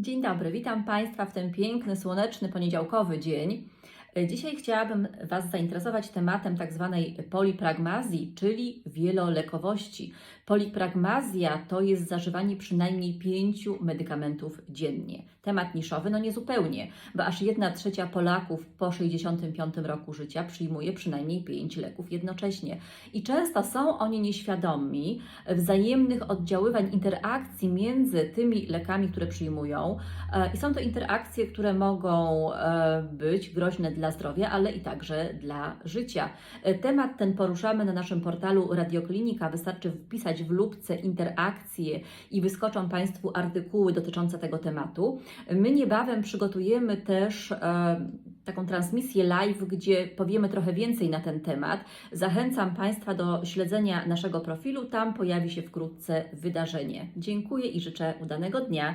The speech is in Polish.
Dzień dobry, witam Państwa w ten piękny, słoneczny, poniedziałkowy dzień. Dzisiaj chciałabym Was zainteresować tematem tak zwanej polipragmazji, czyli wielolekowości. Polipragmazja to jest zażywanie przynajmniej pięciu medykamentów dziennie. Temat niszowy, no niezupełnie, bo aż jedna trzecia Polaków po 65 roku życia przyjmuje przynajmniej pięć leków jednocześnie. I często są oni nieświadomi wzajemnych oddziaływań, interakcji między tymi lekami, które przyjmują. E, I są to interakcje, które mogą e, być groźne dla zdrowia, ale i także dla życia. E, Temat ten poruszamy na naszym portalu Radioklinika. Wystarczy wpisać w lubce interakcje i wyskoczą Państwu artykuły dotyczące tego tematu. My niebawem przygotujemy też e, taką transmisję live, gdzie powiemy trochę więcej na ten temat. Zachęcam Państwa do śledzenia naszego profilu. Tam pojawi się wkrótce wydarzenie. Dziękuję i życzę udanego dnia.